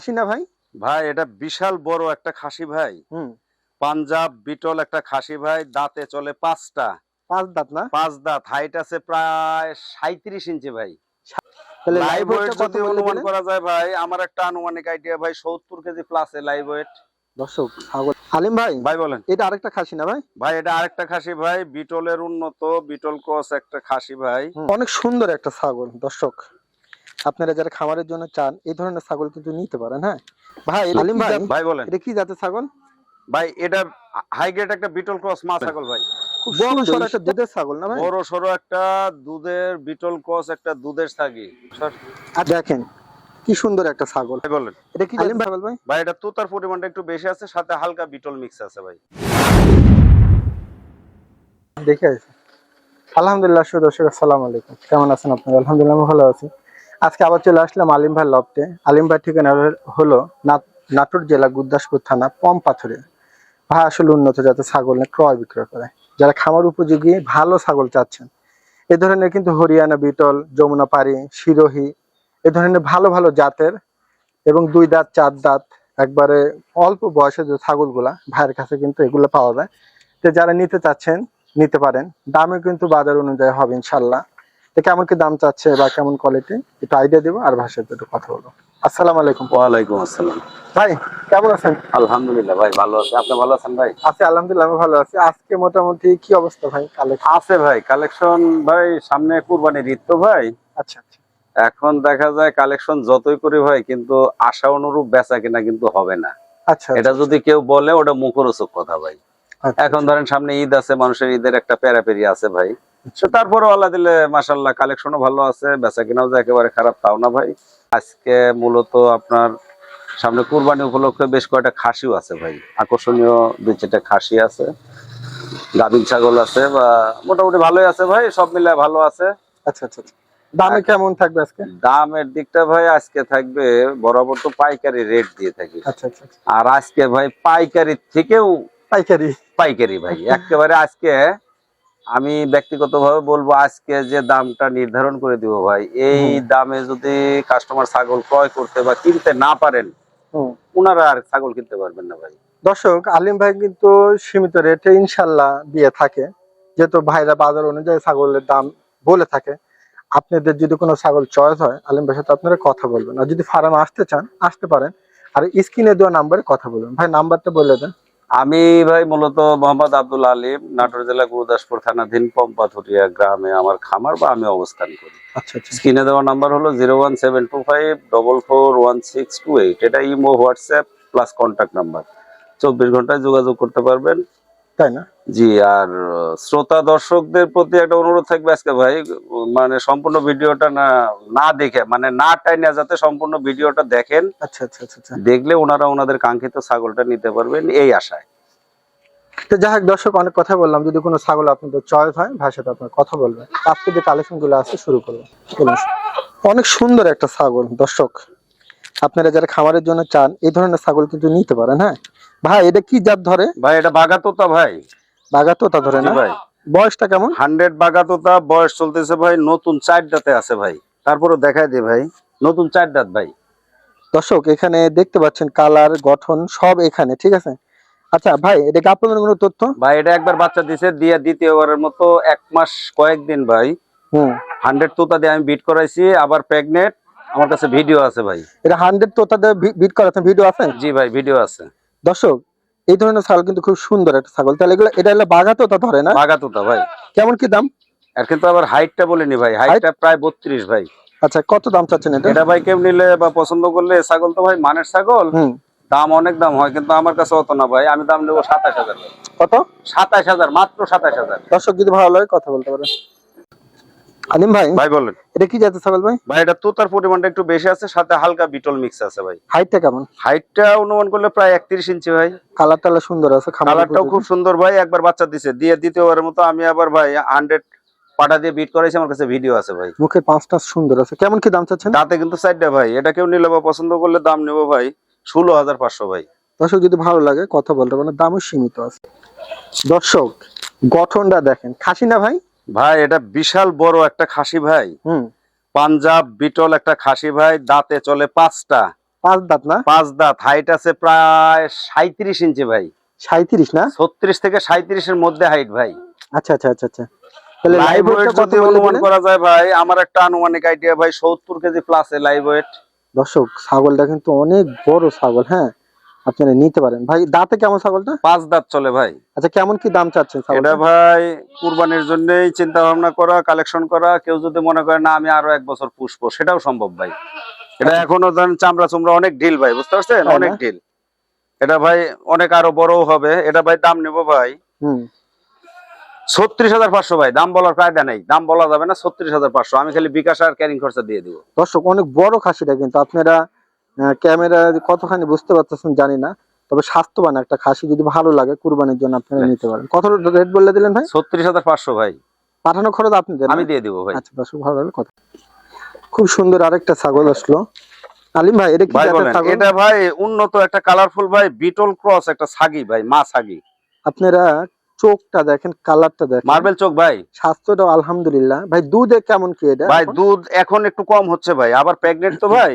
খাসি না ভাই? ভাই এটা বিশাল বড় একটা খাসি ভাই। পাঞ্জাব বিটল একটা খাসি ভাই দাঁতে চলে পাঁচটা। পাঁচ দাঁত না? পাঁচ দাঁত হাইট আছে প্রায় সাঁত্রিশ ইঞ্চি ভাই। লাইভ ওয়েট যদি অনুমান করা যায় ভাই আমার একটা আনুমানিক আইডিয়া ভাই সত্তর কেজি প্লাস লাইভ ওয়েট দর্শক আলিম ভাই ভাই বলেন। এটা আরেকটা খাসি না ভাই? ভাই এটা আরেকটা খাসি ভাই বিটলের উন্নত বিটল ক্রস একটা খাসি ভাই। অনেক সুন্দর একটা ছাগল দর্শক। আপনারা যারা খামারের জন্য চান এই ধরনের ছাগল কিন্তু নিতে পারেন হ্যাঁ? ভাই আলিম ভাই ভাই বলেন। এটা কি জাতের ছাগল? ভাই এটা হাই গ্রেড একটা বিটল ক্রস মা ছাগল ভাই। বড় সড়ো একটা দুধের ছাগল না ভাই? বড় সড়ো একটা দুধের বিটল ক্রস একটা দুধের ছাগি সর, দেখেন কি সুন্দর একটা ছাগল। বলেন। এটা কি ছাগল ভাই? ভাই এটা তুতার পরিমাণটা একটু বেশি আছে সাথে হালকা বিটল মিক্স আছে ভাই। দেখে আছে আলহামদুলিল্লাহ সুর দর্শক আসসালামু আলাইকুম। কেমন আছেন আপনারা? আলহামদুলিল্লাহ ভালো আছি। আজকে আবার চলে আসলাম আলিম ভাই লফটে। আলিম ভাই ঠিকানা হলো নাটোর জেলা গুরদাসপুর থানা, পম পাথরে। ভাই আসলে উন্নত জাতের ছাগল ক্রয় বিক্রয় করে। যারা খামার উপযোগী, ভালো ছাগল চাচ্ছেন। এ ধরনের কিন্তু হরিয়ানা, বিটল, যমুনা পাড়ি, শিরোহী, এ ধরনের ভালো ভালো জাতের এবং দুই দাঁত, চার দাঁত, একবারে অল্প বয়সের যে ছাগলগুলা, ভাইয়ের কাছে কিন্তু এগুলো পাওয়া যায়। তো যারা নিতে চাচ্ছেন, নিতে পারেন। দামে কিন্তু বাজার অনুযায়ী হবে ইনশাল্লাহ। তো কেমন কি দাম চাচ্ছে বা কেমন কোয়ালিটি একটু আইডিয়া দেবো আর ভাষায় একটু কথা বলব। আসসালামু আলাইকুম। ওয়ালাইকুম আসসালাম। ভাই কেমন আছেন? আলহামদুলিল্লাহ ভাই ভালো আছে। আপনি ভালো আছেন ভাই? আছি আলহামদুলিল্লাহ আমি ভালো আছি। আজকে মোটামুটি কি অবস্থা ভাই কালে আছে ভাই কালেকশন ভাই সামনে কুরবানির ঈদ তো ভাই। আচ্ছা আচ্ছা। এখন দেখা যায় কালেকশন যতই করি ভাই কিন্তু আশা অনুরূপ বেচা কিনা কিন্তু হবে না। আচ্ছা এটা যদি কেউ বলে ওটা মুখরোচক কথা ভাই। আচ্ছা, এখন ধরেন সামনে ঈদ আছে মানুষের ঈদের একটা প্যারাপেরি আছে ভাই। তারপরে আল্লাহ দিলে মাসাল্লাহ কালেকশনও ভালো আছে বেচা কিনাও যে একেবারে খারাপ তাও না ভাই। আজকে মূলত আপনার সামনে কুরবানি উপলক্ষে বেশ কয়েকটা খাসিও আছে ভাই। আকর্ষণীয় দুই চারটা খাসি আছে গাভীর ছাগল আছে বা মোটামুটি ভালোই আছে ভাই সব মিলে ভালো আছে। আচ্ছা আচ্ছা আচ্ছা। দামে কেমন থাকবে আজকে? দামের দিকটা ভাই আজকে থাকবে বরাবর তো পাইকারি রেট দিয়ে থাকি। আচ্ছা আচ্ছা আচ্ছা। আর আজকে ভাই পাইকারি থেকেও পাইকারি। পাইকারি ভাই একেবারে আজকে আমি ব্যক্তিগতভাবে বলব আজকে যে দামটা নির্ধারণ করে দিব ভাই এই দামে যদি কাস্টমার ছাগল ক্রয় করতে বা কিনতে না পারেন। ওনারা আর ছাগল কিনতে পারবেন না ভাই। দর্শক আলিম ভাই কিন্তু সীমিত রেটে ইনশাল্লাহ দিয়ে থাকে। যেহেতু ভাইরা বাজার অনুযায়ী ছাগলের দাম বলে থাকে। আপনাদের যদি কোনো ছাগল চয়েস হয় আলিম ভাইয়ের সাথে আপনারা কথা বলবেন। আর যদি ফার্মে আসতে চান আসতে পারেন। আর স্ক্রিনে দেওয়া নাম্বারে কথা বলবেন। ভাই নাম্বারটা বলে দেন। আমি ভাই মূলত মোহাম্মদ আব্দুল আলিম নাটোর জেলা গুরুদাসপুর থানাধীন পম্পাথুরিয়া গ্রামে আমার খামার বা আমি অবস্থান করি। আচ্ছা আচ্ছা। স্ক্রিনে দেওয়া নাম্বার হলো zero one seven two five double four one six two eight. এটা imo WhatsApp plus contact number. চব্বিশ ঘন্টায় যোগাযোগ করতে পারবেন। তাই না? জি আর শ্রোতা দর্শকদের প্রতি একটা অনুরোধ থাকবে আজকে ভাই মানে সম্পূর্ণ ভিডিওটা না না দেখে মানে না টাইনে যাতে সম্পূর্ণ ভিডিওটা দেখেন। আচ্ছা আচ্ছা আচ্ছা আচ্ছা। দেখলে ওনারা ওনাদের কাঙ্ক্ষিত ছাগলটা নিতে পারবেন এই আশায়। তো যাই হোক দর্শক অনেক কথা বললাম। যদি কোনো ছাগল আপনাদের চয়েস হয় ভাইয়ের সাথে আপনার কথা বলবেন। আজকে যে কালেকশনগুলো আছে শুরু করব। অনেক সুন্দর একটা ছাগল দর্শক। আপনারা যারা খামারের জন্য চান এই ধরনের ছাগল কিন্তু নিতে পারেন হ্যাঁ? ভাই এটা কি জাত ধরে? ভাই এটা বাগাতোতা ভাই। বাগাতোতা ধরে না? ভাই। বয়সটা কেমন? হান্ড্রেড বাগাতোতা বয়স চলতেছে ভাই নতুন চার দাঁতে আছে ভাই। তারপরে দেখাই দে ভাই নতুন চার দাঁত ভাই। দর্শক এখানে দেখতে পাচ্ছেন কালার গঠন সব এখানে ঠিক আছে? আচ্ছা ভাই এটা কি আপনাদের কোনো তথ্য? ভাই এটা একবার বাচ্চা দিছে দিয়ে দ্বিতীয়বারের মতো এক মাস কয়েকদিন ভাই। হুম। হান্ড্রেড তোতা দিয়ে আমি বিট করাইছি আবার প্রেগনেন্ট আমার কাছে ভিডিও আছে ভাই। এটা হান্ড্রেড তোতা দিয়ে বিট করাচ্ছেন ভিডিও আছে? জি ভাই ভিডিও আছে। দর্শক এই ধরনের ছাগল কিন্তু খুব সুন্দর একটা ছাগল। তাহলে এগুলো এটা হলো বাগাতোতা ধরে না? বাগা তোতা ভাই। কেমন কি দাম? আর কিন্তু আবার হাইটটা বলিনি ভাই। হাইটটা প্রায় বত্রিশ ভাই। আচ্ছা কত দাম চাচ্ছেন এটা? এটা ভাই কেউ নিলে বা পছন্দ করলে ছাগল তো ভাই মানের ছাগল। হুম। দাম অনেক দাম হয় কিন্তু আমার কাছে অত না ভাই। আমি দাম নেব সাতাশ হাজার। কত? সাতাশ হাজার মাত্র সাতাশ হাজার। দর্শক যদি ভালো লাগে কথা বলতে পারেন। আলিম ভাই? ভাই বলেন। এটা কি জাতের ছাগল ভাই? ভাই এটা তোতার পরিমাণটা একটু বেশি আছে সাথে হালকা বিটল মিক্স আছে ভাই। হাইটটা কেমন? হাইটটা অনুমান করলে প্রায় একত্রিশ ইঞ্চি ভাই। কালার টালার সুন্দর আছে কালারটাও খুব সুন্দর ভাই একবার বাচ্চা দিছে। দিয়ে দ্বিতীয়বারের মতো আমি আবার ভাই হান্ড্রেড পাটা দিয়ে বিট করাইছি আমার কাছে ভিডিও আছে ভাই। মুখের পাঁচটা সুন্দর আছে। কেমন কি দাম চাচ্ছেন? তাতে কিন্তু ভাই এটা কেউ নিলে বা পছন্দ করলে দাম নেব ভাই ষোলো হাজার পাঁচশো ভাই। দর্শক যদি ভালো লাগে কথা বলতে পারেন দামও সীমিত আছে। দর্শক গঠনটা দেখেন। খাসি না ভাই? ভাই এটা বিশাল বড় একটা খাসি ভাই। হুম। পাঞ্জাব বিটল একটা খাসি ভাই দাঁতে চলে পাঁচটা। পাঁচ দাঁত না? পাঁচ দাঁত হাইট আছে প্রায় সাঁত্রিশ ইঞ্চি ভাই। সাঁত্রিশ না? ছত্রিশ থেকে সাঁত্রিশের মধ্যে হাইট ভাই। আচ্ছা আচ্ছা আচ্ছা আচ্ছা। তাহলে লাইভ লাইভ ওয়েট যদি অনুমান করা যায় ভাই আমার একটা আনুমানিক আইডিয়া ভাই সত্তর কেজি প্লাসে লাইভ ওয়েট দর্শক ছাগলটা কিন্তু অনেক বড় ছাগল হ্যাঁ? আপনারা নিতে পারেন। ভাই দাঁতে কেমন ছাগলটা? পাঁচ দাঁত চলে ভাই। আচ্ছা কেমন কি দাম চাচ্ছেন এটা ভাই কুরবানির জন্যই চিন্তা ভাবনা করা কালেকশন করা। কেউ যদি মনে করে না আমি আরও এক বছর পুষবো সেটাও সম্ভব ভাই। এটা এখনও ধরেন চামড়া চুমড়া অনেক ঢিল ভাই বুঝতে পারছেন? অনেক ঢিল। এটা ভাই অনেক আরও বড় হবে। এটা ভাই দাম নেব ভাই। হুম। ছত্রিশ হাজার পাঁচশো ভাই দাম বলার কায়দা নেই। দাম বলা যাবে না ছত্রিশ হাজার পাঁচশো। আমি খালি বিকাশ আর ক্যারিং খরচা দিয়ে দিব। দর্শক অনেক বড় খাসিটা কিন্তু। আপনারা ক্যামেরা কতখানি বুঝতে পারতেছেন জানি না তবে স্বাস্থ্যবান একটা খাসি যদি ভালো লাগে কুরবানির জন্য আপনারা হ্যাঁ। নিতে পারেন কত রেট বলে দিলেন ভাই? ছত্রিশ হাজার পাঁচশো ভাই। পাঠানো খরচ আপনি আমি দিয়ে দিব ভাই। আচ্ছা দর্শক ভালো লাগল কথা। খুব সুন্দর আরেকটা ছাগল আসলো। আলিম ভাই এটা কি ছাগল? এটা ভাই উন্নত একটা কালারফুল ভাই বিটল ক্রস একটা ছাগি ভাই মা ছাগি। আপনারা চোখটা দেখেন কালারটা দেখেন। মার্বেল চোখ ভাই। স্বাস্থ্যটা আলহামদুলিল্লাহ। ভাই দুধে কেমন কি এটা ভাই দুধ এখন একটু কম হচ্ছে ভাই। আবার প্রেগনেন্ট তো ভাই।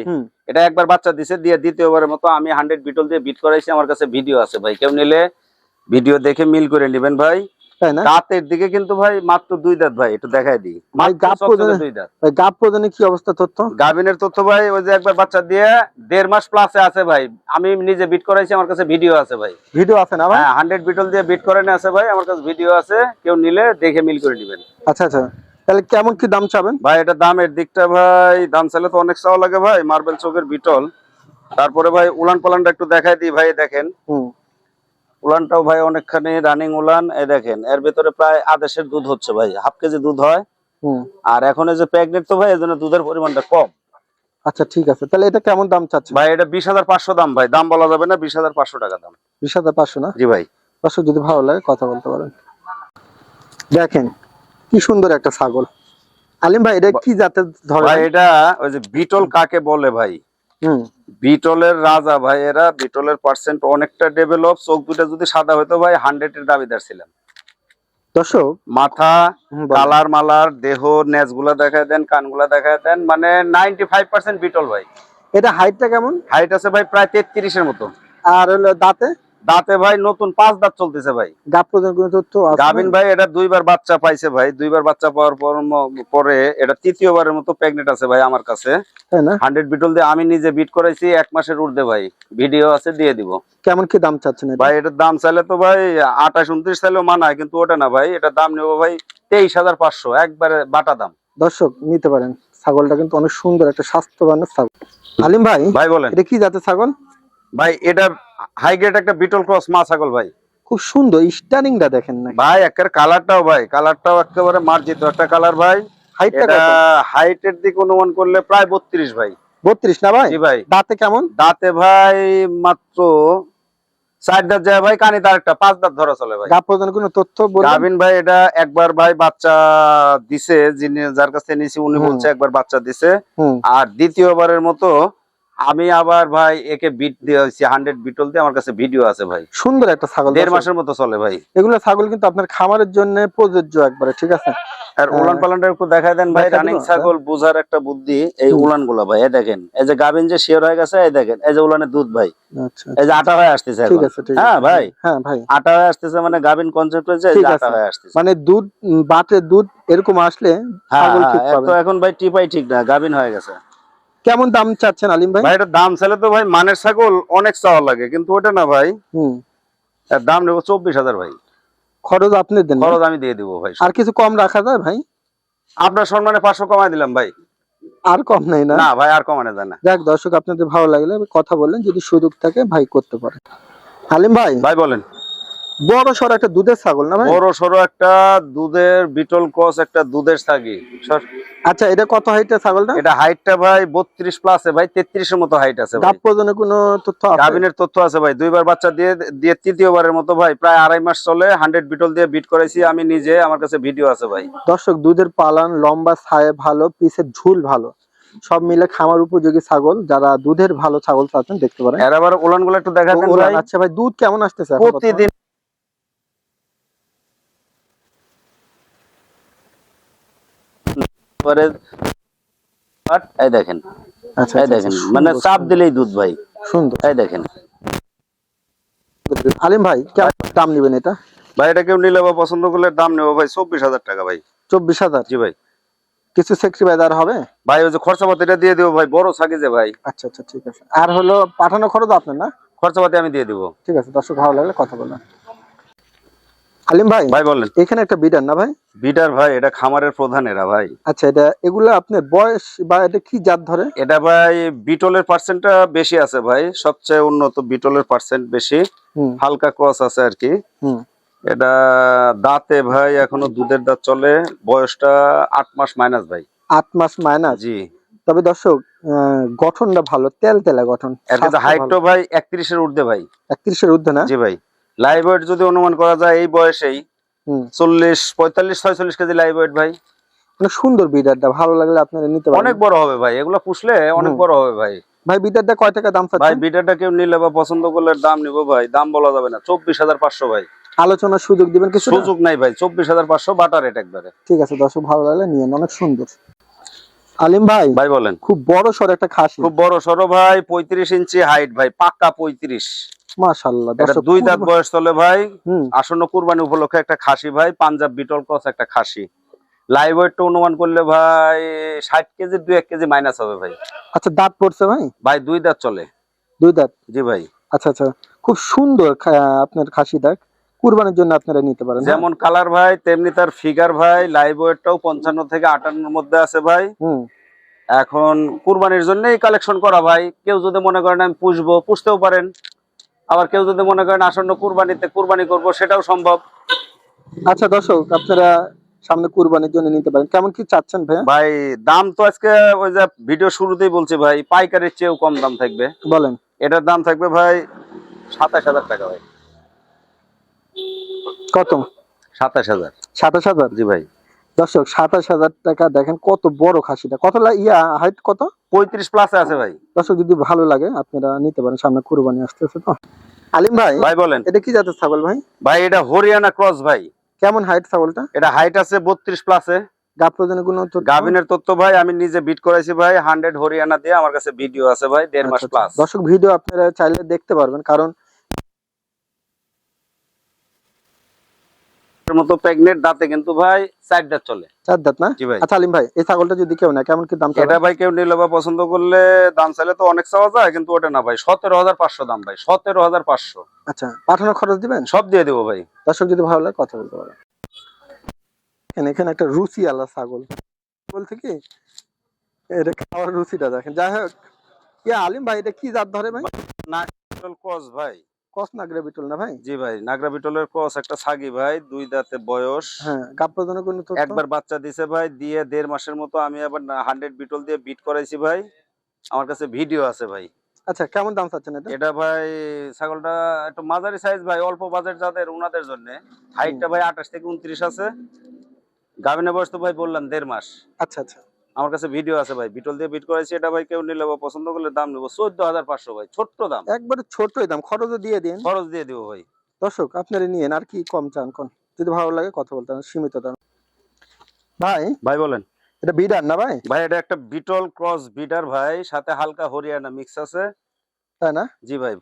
এটা একবার বাচ্চা দিছে দিয়ে দ্বিতীয়বারের মতো আমি হান্ড্রেড বিটল দিয়ে বিট করাইছি। আমার কাছে ভিডিও আছে ভাই। কেউ নিলে ভিডিও দেখে মিল করে নেবেন ভাই। তাই না? দাঁতের দিকে কিন্তু ভাই মাত্র দুই দাঁত ভাই একটু দেখাই দিই। ভাই, গাব পর্যন্ত- দুই দাঁত। ভাই গাব কি অবস্থা তথ্য গাভিনের তথ্য ভাই ওই যে একবার বাচ্চা দিয়ে দেড় মাস প্লাসে আছে ভাই। আমি নিজে বিট করাইছি আমার কাছে ভিডিও আছে ভাই। ভিডিও আছে না ভাই? হ্যাঁ হান্ড্রেড বিটল দিয়ে বিট করানো আছে ভাই আমার কাছে ভিডিও আছে। কেউ নিলে দেখে মিল করে নেবেন আচ্ছা আচ্ছা। তাহলে কেমন কি দাম চাবেন? ভাই এটা দামের দিকটা ভাই দাম চাইলে তো অনেক চাওয়া লাগে ভাই মার্বেল চোখের বিটল তারপরে ভাই উলান পালানটা একটু দেখাই দিই ভাই দেখেন। হুম। উলানটাও ভাই অনেকখানি রানিং উলান। এই দেখেন এর ভিতরে প্রায় আদেশের দুধ হচ্ছে ভাই হাফ কেজি দুধ হয়। হুম। আর এখন এই যে প্রেগনেন্ট তো ভাই এই জন্য দুধের পরিমাণটা কম। আচ্ছা ঠিক আছে তাহলে এটা কেমন দাম চাচ্ছেন? ভাই এটা বিশ হাজার পাঁচশো দাম ভাই দাম বলা যাবে না বিশ হাজার পাঁচশো টাকা দাম। বিশ হাজার পাঁচশো না? জি ভাই। পাঁচশো যদি ভালো লাগে কথা বলতে পারেন। দেখেন কি সুন্দর একটা ছাগল। আলিম ভাই এটা কি জাতের ধরে ভাই এটা ওই যে বিটল কাকে বলে ভাই? হুম। বিটলের রাজা ভাই এরা বিটলের পার্সেন্ট অনেকটা ডেভেলপ চোখ দুটা যদি সাদা হতো ভাই হান্ড্রেড এর দাবিদার ছিলাম দর্শক মাথা কালার মালার দেহ নেজগুলা দেখায় দেন কানগুলা দেখায় দেন মানে নাইনটি ফাইভ পার্সেন্ট বিটল ভাই। এটা হাইটটা কেমন? হাইট আছে ভাই প্রায় তেত্রিশের মতো। আর হলো দাঁতে? দাঁতে ভাই নতুন পাঁচ দাঁত চলতেছে ভাই। গাপ পর্যন্ত কোনো তথ্য ভাই? এটা দুইবার বাচ্চা পাইছে ভাই। দুইবার বাচ্চা পাওয়ার পর পরে এটা তৃতীয়বারের মতো প্রেগনেন্ট আছে ভাই আমার কাছে। হান্ড্রেড বিটল দিয়ে আমি নিজে বিট করাইছি এক মাসের ঊর্ধ্বে ভাই। ভিডিও আছে দিয়ে দিব। কেমন কি দাম চাচ্ছেন ভাই এটার দাম চাইলে তো ভাই আঠাশ উনত্রিশ চাইলেও মানায় কিন্তু ওটা না ভাই। এটা দাম নেব ভাই তেইশ হাজার পাঁচশো একবারে বাটা দাম। দর্শক নিতে পারেন। ছাগলটা কিন্তু অনেক সুন্দর একটা স্বাস্থ্যবান ছাগল। আলিম ভাই ভাই বলেন। এটা কি জাতের ছাগল? ভাই এটা হাই গ্রেড একটা বিটল ক্রস মা ছাগল ভাই। খুব সুন্দর স্টারিংটা দেখেন না ভাই একের কালারটাও ভাই কালারটাও একেবারে মার্জিত একটা কালার ভাই। হাইটটা হাইটের দিক অনুমান করলে প্রায় বত্রিশ ভাই। বত্রিশ না ভাই? ভাই। দাঁতে কেমন? দাঁতে ভাই মাত্র চার দাঁত যায় ভাই কানি তার একটা পাঁচ দাঁত ধরা চলে ভাই। পর্যন্ত কোনো তথ্য গাভিন ভাই এটা একবার ভাই বাচ্চা দিছে যিনি যার কাছ থেকে নিয়েছি উনি বলছে একবার বাচ্চা দিছে। আর দ্বিতীয়বারের মতো আমি আবার ভাই একে বিট দিয়ে হয়েছি হান্ড্রেড বিটল দিয়ে আমার কাছে ভিডিও আছে ভাই। সুন্দর একটা ছাগল দেড় মাসের মতো চলে ভাই। এগুলো ছাগল কিন্তু আপনার খামারের জন্য প্রযোজ্য একবারে ঠিক আছে? আর হ্যাঁ। উলান পালানটা একটু দেখায় দেন ভাই রানিং ছাগল বুঝার একটা বুদ্ধি এই উলানগুলা ভাই এই দেখেন এই যে গাভিন যে শিওর হয়ে গেছে এই দেখেন এই যে উলানের দুধ ভাই আচ্ছা এই যে আটা হয়ে আসতেছে ঠিক আছে হ্যাঁ ভাই। হ্যাঁ ভাই। আটা হয়ে আসতেছে মানে গাভিন কনসেপ্ট হয়েছে এই। আটা হয়ে আসতেছে। মানে দুধ বাটের দুধ এরকম আসলে হ্যাঁ ছাগল হ্যাঁ, ঠিক পাবে তো এখন ভাই টিপাই ঠিক না গাভিন হয়ে গেছে। কেমন দাম চাচ্ছেন আলিম ভাই? ভাই এটার দাম চাইলে তো ভাই মানের ছাগল অনেক চাওয়া লাগে কিন্তু ওটা না ভাই। হুম। দাম নেব চব্বিশ হাজার ভাই। খরচ আপনি দেন খরচ আমি দিয়ে দিব ভাই। আর কিছু কম রাখা যায় ভাই? আপনার সম্মানে পাঁচশো কমাই দিলাম ভাই। আর কম নাই না? না ভাই আর কমানো যায় না। যাক দর্শক আপনাদের ভালো লাগলে কথা বলেন যদি সুযোগ থাকে ভাই করতে পারে আলিম ভাই ভাই বলেন। বড় সর একটা দুধের ছাগল না ভাই? বড় সড়ো একটা দুধের বিটল ক্রস একটা দুধের ছাগি আচ্ছা এটা কত হাইটের ছাগলটা? এটা হাইটটা ভাই বত্রিশ প্লাসে ভাই তেত্রিশের মতো হাইট আছে ভাই। পর্যন্ত কোনো তথ্য আছে? গাভিনের তথ্য আছে ভাই। দুইবার বাচ্চা দিয়ে দিয়ে তৃতীয়বারের মতো ভাই প্রায় আড়াই মাস চলে হান্ড্রেড বিটল দিয়ে বিট করাইছি। আমি নিজে আমার কাছে ভিডিও আছে ভাই। দর্শক দুধের পালান লম্বা ছায়ে ভালো পিসের ঝুল ভালো। সব মিলে খামার উপযোগী ছাগল। যারা দুধের ভালো ছাগল চাচ্ছেন দেখতে পারেন। এর আবার একটু দেখা আচ্ছা ভাই দুধ কেমন আসতেছে প্রতিদিন এই দেখেন আচ্ছা এই আচ্ছা, দেখেন মানে চাপ দিলেই দুধ ভাই সুন্দর। এই দেখেন। আলিম ভাই কেমন দাম নেবেন এটা? ভাই এটা কেউ নিলে বা পছন্দ করলে দাম নেব ভাই চব্বিশ হাজার টাকা ভাই। চব্বিশ হাজার? জি ভাই। কিছু সেক্রিফাইস হবে? ভাই ওই যে খরচাপাতিটা দিয়ে দেবো ভাই বড় সাকি যে ভাই। আচ্ছা আচ্ছা ঠিক আছে। আর হলো পাঠানো খরচ আপনার না? খরচাপাতি আমি দিয়ে দিবো। ঠিক আছে দর্শক ভালো লাগলে কথা বলেন আলিম ভাই ভাই বলেন। এখানে একটা বিডার না ভাই? বিডার ভাই এটা খামারের প্রধান এরা ভাই। আচ্ছা এটা এগুলো আপনার বয়স বা এটা কি জাত ধরে? এটা ভাই বিটলের পার্সেন্টটা বেশি আছে ভাই। সবচেয়ে উন্নত বিটলের পার্সেন্ট বেশি। হালকা ক্রস আছে আর কি। হুম। এটা দাঁতে ভাই এখনও দুধের দাঁত চলে। বয়সটা আট মাস মাইনাস ভাই। আট মাস মাইনাস? জি। তবে দর্শক গঠনটা ভালো তেল তেলা গঠন হাইটও ভাই একত্রিশের ঊর্ধ্বে ভাই। একত্রিশের ঊর্ধ্বে না? জি ভাই। লাইভ ওয়েট যদি অনুমান করা যায় এই বয়সেই চল্লিশ পঁয়তাল্লিশ ছয়চল্লিশ কেজি লাইভ ওয়েট ভাই। মানে সুন্দর বিডারটা ভালো লাগলে আপনারা নিতে পারেন। অনেক বড় হবে ভাই এগুলো পুষলে অনেক বড় হবে ভাই। ভাই বিডারটা কয় টাকা দাম ভাই চাচ্ছেন বিটাটা কেউ নিলে বা পছন্দ করলে দাম নিবো ভাই দাম বলা যাবে না চব্বিশ হাজার পাঁচশো ভাই। আলোচনার সুযোগ দিবেন কিছু সুযোগ নাই ভাই চব্বিশ হাজার পাঁচশো বাটার রেট একবারে। ঠিক আছে দর্শক ভালো লাগলে নিয়েন অনেক সুন্দর। আলিম ভাই ভাই বলেন। খুব বড় সর একটা খাসি। খুব বড় সরো ভাই পঁয়ত্রিশ ইঞ্চি হাইট ভাই পাক্কা পঁয়ত্রিশ। মাশাআল্লাহ দুই দাঁত খুব- বয়স চলে ভাই আসন্ন কুরবানি উপলক্ষে একটা খাসি ভাই পাঞ্জাব বিটল ক্রস একটা খাসি। লাইভ ওয়েটটা অনুমান করলে ভাই ষাট কেজি দুই এক কেজি মাইনাস হবে ভাই। আচ্ছা দাঁত পড়ছে ভাই? ভাই দুই দাঁত চলে। দুই দাঁত? জি ভাই। আচ্ছা আচ্ছা খুব সুন্দর আপনার খাসিটা কুরবানির জন্য আপনারা নিতে পারেন হ্যাঁ? যেমন কালার ভাই তেমনি তার ফিগার ভাই লাইভ ওয়েটটাও পঞ্চান্ন থেকে আটান্নর মধ্যে আছে ভাই। হুম। এখন কুরবানির জন্যই কালেকশন করা ভাই। কেউ যদি মনে করেন আমি পুষবো পুষতেও পারেন। আবার কেউ যদি মনে করেন আসন্ন কুরবানিতে কুরবানি করব সেটাও সম্ভব। আচ্ছা দর্শক আপনারা সামনে কুরবানির জন্য নিতে পারেন। কেমন কি চাচ্ছেন ভাইয়া ভাই দাম তো আজকে ওই যে ভিডিও শুরুতেই বলছি ভাই পাইকারের চেয়েও কম দাম থাকবে। বলেন। এটার দাম থাকবে ভাই সাতাশ হাজার টাকা ভাই। কত? সাতাশ হাজার। সাতাশ হাজার? জি ভাই। দর্শক সাতাশ হাজার টাকা দেখেন কত বড় খাসিটা। কত ইয়া হাইট কত? পঁয়ত্রিশ প্লাসে আছে ভাই। দর্শক যদি ভালো লাগে আপনারা নিতে পারেন। সামনে কুরবানি আসতেছে তো। আলিম ভাই ভাই বলেন। এটা কি জাতের ছাগল ভাই? ভাই এটা হরিয়ানা ক্রস ভাই। কেমন হাইট ছাগলটা? এটা হাইট আছে বত্রিশ প্লাসে গাভিনের তথ্য ভাই আমি নিজে বিট করাইছি ভাই। হান্ড্রেড হরিয়ানা দিয়ে আমার কাছে ভিডিও আছে ভাই দেড় মাস আচ্ছা, প্লাস আচ্ছা। দর্শক ভিডিও আপনারা চাইলে দেখতে পারবেন কারণ মতো প্রেগনেন্ট দাঁতে কিন্তু ভাই চার দাঁত চলে। চার দাঁত না? জি ভাই। আচ্ছা আলিম ভাই এই ছাগলটা যদি কেউ না কেমন কি দাম এটা ভাই কেউ নিলে বা পছন্দ করলে দাম চাইলে তো অনেক চাওয়া যায় কিন্তু ওটা না ভাই। সতেরো হাজার পাঁচশো দাম ভাই সতেরো হাজার পাঁচশো। আচ্ছা পাঠানোর খরচ দিবেন? সব দিয়ে দেবো ভাই। দর্শক যদি ভালো লাগে কথা বলতে পারেন এখানে একটা রুচি আলা ছাগল। বলতে কি এটা খাওয়ার রুচিটা দেখেন। যাই হোক। ইয়া আলিম ভাই এটা কি জাত ধরে ভাই? ক্রস ভাই। কস নাগরে বিটল না ভাই? জি ভাই নাগরা বিটলের ক্রস একটা ছাগি ভাই দুই দাঁতে বয়স। হ্যাঁ একবার বাচ্চা দিছে ভাই দিয়ে দেড় মাসের মতো আমি আবার হান্ড্রেড বিটল দিয়ে বিট করাইছি ভাই। আমার কাছে ভিডিও আছে ভাই। আচ্ছা কেমন দাম চাচ্ছেন এটা? এটা ভাই ছাগলটা একটু মাঝারি সাইজ ভাই অল্প বাজেট যাদের ওনাদের জন্য। হাইটটা ভাই আঠাশ থেকে উনত্রিশ আছে। গাভিনের বয়স তো ভাই বললাম দেড় মাস। আচ্ছা আচ্ছা। আমার কাছে ভিডিও আছে ভাই। বিটল দিয়ে বিট করাইছি এটা ভাই কেউ নিলে বা পছন্দ করলে দাম নেব। চোদ্দ হাজার পাঁচশো ভাই ছোট্ট দাম। একবারে ছোটই দাম খরচ দিয়ে দিন। খরচ দিয়ে দিব ভাই। দর্শক আপনারা নিয়েন আর কি কম চান কোন? যদি ভালো লাগে কথা বলতে সীমিত দাম। ভাই? ভাই বলেন। এটা বিডার না ভাই? ভাই এটা একটা বিটল ক্রস বিডার ভাই সাথে হালকা হরিয়ানা মিক্স আছে। তাই না? জি ভাই।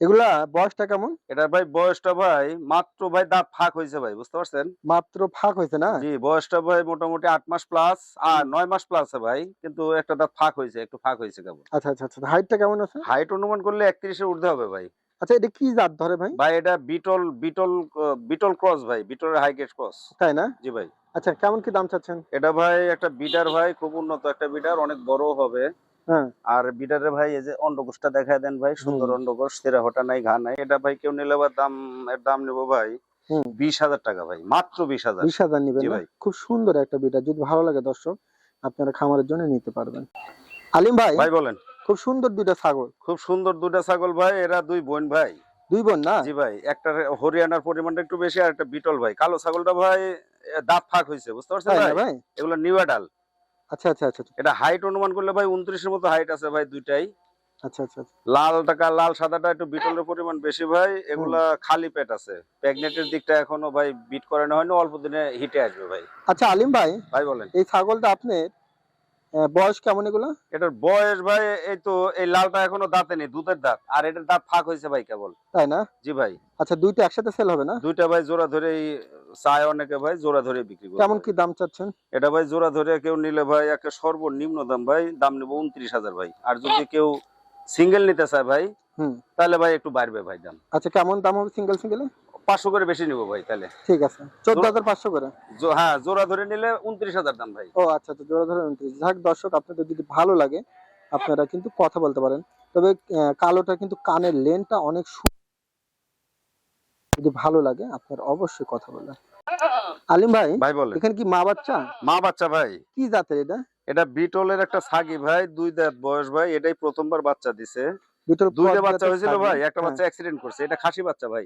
এগুলা বয়সটা কেমন? এটা ভাই বয়সটা ভাই মাত্র ভাই দাঁত ফাঁক হয়েছে ভাই বুঝতে পারছেন? মাত্র ফাঁক হয়েছে না? জি বয়সটা ভাই মোটামুটি আট মাস প্লাস আর নয় মাস প্লাস ভাই কিন্তু একটা দাঁত ফাঁক হয়েছে একটু ফাঁক হয়েছে কেবল। আচ্ছা আচ্ছা আচ্ছা হাইটটা কেমন আছে? হাইট অনুমান করলে একত্রিশের ঊর্ধ্বে হবে ভাই। আচ্ছা এটা কি জাত ধরে ভাই? ভাই এটা বিটল বিটল বিটল ক্রস ভাই বিটলের হাই গেট ক্রস তাই না? জি ভাই। আচ্ছা কেমন কি দাম চাচ্ছেন? এটা ভাই একটা বিডার ভাই খুব উন্নত একটা বিডার অনেক বড় হবে। আর বিটারে ভাই এই যে অন্ডকোষটা দেখায় দেন ভাই সুন্দর। অন্ডকোষ তেরা হটা নাই ঘা নাই। এটা ভাই কেউ নিলে বা দাম এর দাম নেব ভাই বিশ হাজার টাকা ভাই মাত্র বিশ হাজার। বিশ হাজার নিবেন ভাই। খুব সুন্দর একটা বিটা যদি ভালো লাগে দর্শক আপনারা খামারের জন্য নিতে পারবেন। আলিম ভাই? ভাই বলেন। খুব সুন্দর দুইটা ছাগল। খুব সুন্দর দুটা ছাগল ভাই এরা দুই বোন ভাই। দুই বোন না? জি ভাই একটা হরিয়ানার পরিমাণটা একটু বেশি আর একটা বিটল ভাই। কালো ছাগলটা ভাই দাঁত ফাঁক হয়েছে বুঝতে পারছেন ভাই? এগুলো নিউ অ্যাডাল আচ্ছা আচ্ছা আচ্ছা এটা হাইট অনুমান করলে ভাই উনত্রিশের মতো হাইট আছে ভাই দুইটাই। আচ্ছা আচ্ছা আচ্ছা। লাল টাকা লাল সাদাটা একটু বিটলের পরিমাণ বেশি ভাই। এগুলা খালি পেট আছে। প্রেগনেন্টের দিকটা এখনও ভাই বিট করানো হয়নি অল্প দিনে হিটে আসবে ভাই। আচ্ছা আলিম ভাই ভাই বলেন। এই ছাগলটা আপনি বয়স কেমন এগুলো? এটার বয়স ভাই এই তো এই লালটা এখনও দাঁতে নেই দুধের দাঁত। আর এটার দাঁত ফাঁক হয়েছে ভাই কেবল। তাই না? জি ভাই। আচ্ছা দুইটা একসাথে সেল হবে না? দুইটা ভাই জোড়া ধরে চায় অনেকে ভাই জোড়া ধরে বিক্রি করে কেমন কি দাম চাচ্ছেন? এটা ভাই জোড়া ধরে কেউ নিলে ভাই একটা সর্বনিম্ন দাম ভাই দাম নেব উনত্রিশ হাজার ভাই। আর যদি কেউ সিঙ্গেল নিতে চায় ভাই হুম। তাহলে ভাই একটু বাড়বে ভাই দাম। আচ্ছা কেমন দাম হবে সিঙ্গেল সিঙ্গেলে পাঁচশো করে বেশি নিবো ভাই তাহলে। ঠিক আছে। চোদ্দ হাজার পাঁচশো করে? হ্যাঁ জোড়া ধরে নিলে উনত্রিশ হাজার দাম ভাই। ও আচ্ছা আচ্ছা জোড়া ধরে উনত্রিশ। যাক দর্শক আপনাদের যদি ভালো লাগে আপনারা কিন্তু কথা বলতে পারেন। তবে কালোটা কিন্তু কানের লেনটা অনেক যদি ভালো লাগে আপনার অবশ্যই কথা বলবেন। আলিম ভাই ভাই বলে এখানে কি মা বাচ্চা? মা বাচ্চা ভাই। কি জাতের এটা? এটা বিটলের একটা ছাগি ভাই দুই দাঁত বয়স ভাই এটাই প্রথমবার বাচ্চা দিছে। বিটল দুইটা বাচ্চা হয়েছিল ভাই একটা হ্যাঁ। বাচ্চা অ্যাক্সিডেন্ট করছে এটা খাসি বাচ্চা ভাই।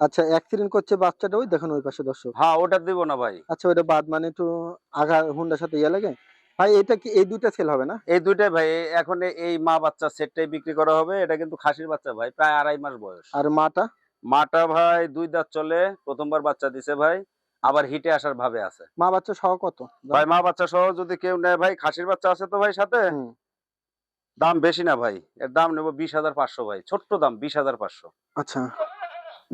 আচ্ছা অ্যাক্সিডেন্ট করছে বাচ্চাটা ওই দেখুন ওই পাশে দর্শক। হ্যাঁ ওটা দিব না ভাই। আচ্ছা ওইটা বাদ মানে একটু আগা হুন্ডার সাথে ইয়ে লাগে। ভাই এটা কি এই দুইটা সেল হবে না? এই দুইটাই ভাই এখন এই- এই মা বাচ্চা সেটটাই বিক্রি করা হবে এটা কিন্তু খাসির বাচ্চা ভাই প্রায় আড়াই মাস বয়স। আর মাটা? মাটা ভাই দুই দাঁত চলে প্রথমবার বাচ্চা দিছে ভাই আবার হিটে আসার ভাবে আছে। মা বাচ্চা সহ কত? ভাই মা বাচ্চা সহ যদি কেউ নেয় ভাই খাসির বাচ্চা আছে তো ভাই সাথে? দাম বেশি না ভাই এর দাম নেব বিশ হাজার পাঁচশো ভাই ছোট্ট দাম বিশ হাজার পাঁচশো। আচ্ছা।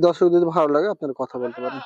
দর্শক যদি ভালো লাগে আপনারা কথা বলতে পারেন।